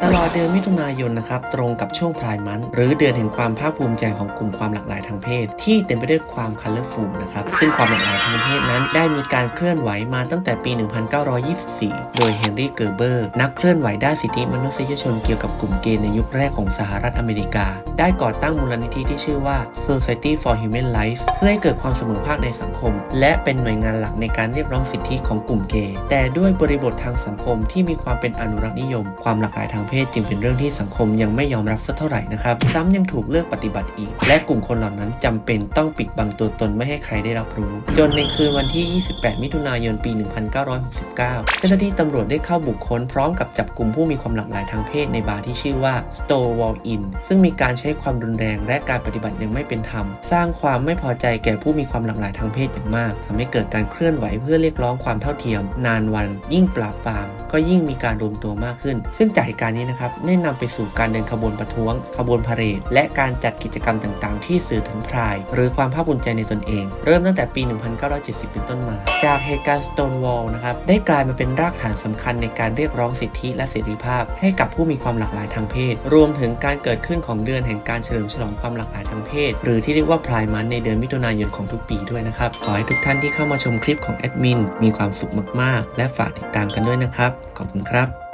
uh. ลอดเดือนมิถุนายนนะครับตรงกับช่วงพรายมันหรือเดือนแห่งความภาคภูมิใจของกลุ่มความหลากหลายทางเพศ ที่เต็มไปด้วยความคัลเลอร์ฟูลนะครับซึ่งความหลากหลายทางเพศนั้น ได้มีการเคลื่อนไหวมาตั้งแต่ปี 1924 โดยเฮนรี่เกอร์เบอร์นักเคลื่อนไหวด้านสิทธิมนุษยชนเกี่ยวกับกลุ่มเกย์ในยุคแรกของสหรัฐอเมริกา ได้ก่อตั้งมูลนิธิที่ชื่อว่า Society for Human Rights เพื่อให้เกิดความเสมอภาคในสังคม และเป็นหน่วยงานหลักในการเรียกร้องสิทธิของกลุ่มเกย์แต่ด้วยบริบททางสังคมที่มีความเป็นอนุรักษ์นิยม ความหลากหลายทางเพศจึงเป็นเรื่องที่สังคมยังไม่ยอมรับสักเท่าไหร่นะครับ ซ้ำยังถูกเลือกปฏิบัติอีก และกลุ่มคนเหล่านั้นจำเป็นต้องปิดบังตัวตนไม่ให้ใครได้รับรู้ จนในคืนวันที่ 28 มิถุนายนปี 1969 เจ้าหน้าที่ตำรวจได้เข้าบุคคลพร้อมกับจับกลุ่มผู้มีความหลากหลายทางเพศในบาร์ที่ชื่อว่า Stonewall Inn ซึ่งมีการใช้ความรุนแรงและการปฏิบัติย่างไม่เป็นธรรม สร้างความไม่พอใจแก่ผู้มีความหลากหลายทางเพศอย่างมากทำให้เกิดการเคลื่อนไหวเพื่อเรียกร้องความเท่าเทียม นานวัน ยิ่งปราบปราม ก็ยิ่งมีการรวมตัวมากขึ้น ซึ่งจากเหตุการณ์นี้นะครับได้นำไปสู่การเดินขบวนประท้วง ขบวนพาเหรดและการจัดกิจกรรมต่างๆ ที่สื่อถึงพราย หรือความภาคภูมิใจในตนเอง เริ่มตั้งแต่ปี 1970 เป็นต้นมา จากเหตุการณ์ Stonewall นะครับได้กลายมาเป็นรากฐานสำคัญในการเรียกร้องสิทธิและเสรีภาพ ให้กับผู้มีความหลากหลายทางเพศ รวมถึงการเกิดขึ้นของเดือนแห่งการเฉลิมฉลองความหลากหลายทางเพศ หรือที่เรียกว่าพรายมันในเดือนมิถุนายนของทุกปีด้วยนะครับขอให้ทุกท่านที่เข้ามาชมคลิปของแอดมินมีความสุขมากๆ และฝากติดตามกันด้วยนะครับ ขอบคุณครับ